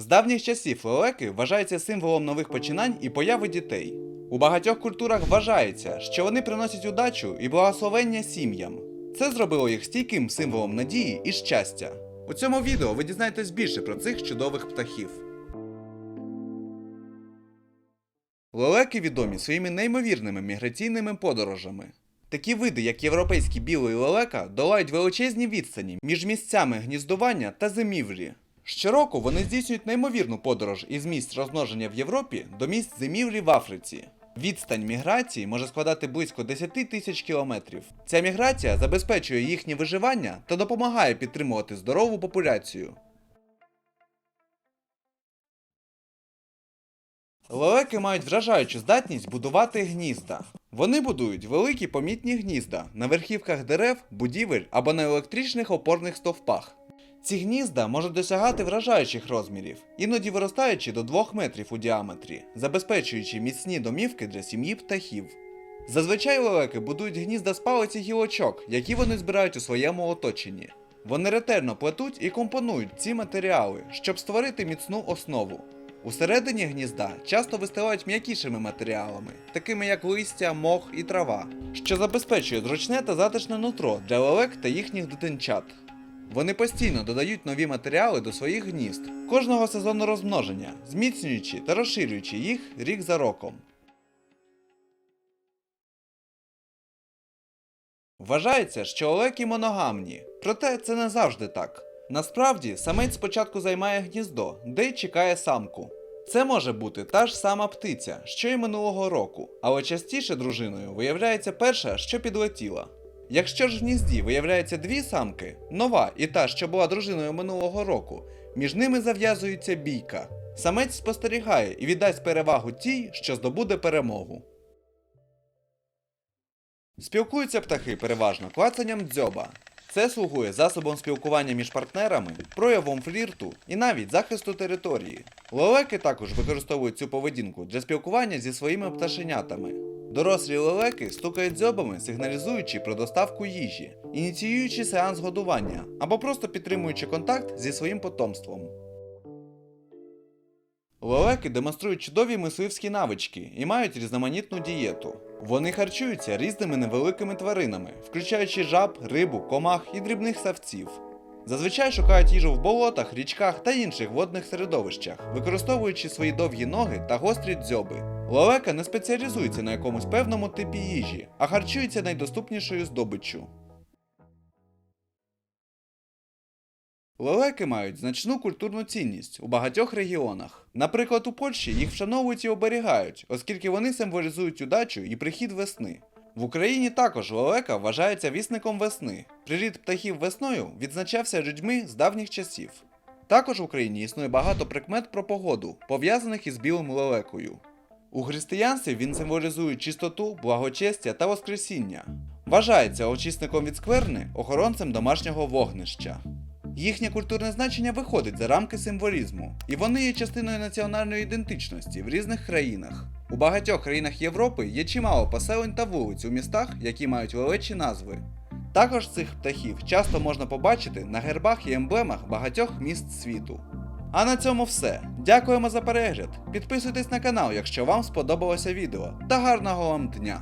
З давніх часів лелеки вважаються символом нових починань і появи дітей. У багатьох культурах вважається, що вони приносять удачу і благословення сім'ям. Це зробило їх стійким символом надії і щастя. У цьому відео ви дізнаєтесь більше про цих чудових птахів. Лелеки відомі своїми неймовірними міграційними подорожами. Такі види, як європейський білий лелека, долають величезні відстані між місцями гніздування та зимівлі. Щороку вони здійснюють неймовірну подорож із місць розмноження в Європі до місць зимівлі в Африці. Відстань міграції може складати близько 10 тисяч кілометрів. Ця міграція забезпечує їхнє виживання та допомагає підтримувати здорову популяцію. Лелеки мають вражаючу здатність будувати гнізда. Вони будують великі помітні гнізда на верхівках дерев, будівель або на електричних опорних стовпах. Ці гнізда можуть досягати вражаючих розмірів, іноді виростаючи до 2 метрів у діаметрі, забезпечуючи міцні домівки для сім'ї птахів. Зазвичай лелеки будують гнізда з палиць і гілочок, які вони збирають у своєму оточенні. Вони ретельно плетуть і компонують ці матеріали, щоб створити міцну основу. Усередині гнізда часто вистилають м'якішими матеріалами, такими як листя, мох і трава, що забезпечує зручне та затишне нутро для лелек та їхніх дитинчат. Вони постійно додають нові матеріали до своїх гнізд кожного сезону розмноження, зміцнюючи та розширюючи їх рік за роком. Вважається, що олеки моногамні, проте це не завжди так. Насправді, самець спочатку займає гніздо, де й чекає самку. Це може бути та ж сама птиця, що й минулого року, але частіше дружиною виявляється перша, що підлетіла. Якщо ж в гнізді виявляється дві самки, нова і та, що була дружиною минулого року, між ними зав'язується бійка. Самець спостерігає і віддасть перевагу тій, що здобуде перемогу. Спілкуються птахи переважно клацанням дзьоба. Це слугує засобом спілкування між партнерами, проявом флірту і навіть захисту території. Лелеки також використовують цю поведінку для спілкування зі своїми пташенятами. Дорослі лелеки стукають дзьобами, сигналізуючи про доставку їжі, ініціюючи сеанс годування або просто підтримуючи контакт зі своїм потомством. Лелеки демонструють чудові мисливські навички і мають різноманітну дієту. Вони харчуються різними невеликими тваринами, включаючи жаб, рибу, комах і дрібних савців. Зазвичай шукають їжу в болотах, річках та інших водних середовищах, використовуючи свої довгі ноги та гострі дзьоби. Лелека не спеціалізується на якомусь певному типі їжі, а харчується найдоступнішою здобиччю. Лелеки мають значну культурну цінність у багатьох регіонах. Наприклад, у Польщі їх вшановують і оберігають, оскільки вони символізують удачу і прихід весни. В Україні також лелека вважається вісником весни. Приліт птахів весною відзначався людьми з давніх часів. Також в Україні існує багато прикмет про погоду, пов'язаних із білим лелекою. У християнстві він символізує чистоту, благочестя та воскресіння. Вважається очисником від скверни, охоронцем домашнього вогнища. Їхнє культурне значення виходить за рамки символізму, і вони є частиною національної ідентичності в різних країнах. У багатьох країнах Європи є чимало поселень та вулиць у містах, які мають величі назви. Також цих птахів часто можна побачити на гербах і емблемах багатьох міст світу. А на цьому все. Дякуємо за перегляд. Підписуйтесь на канал, якщо вам сподобалося відео, та гарного вам дня!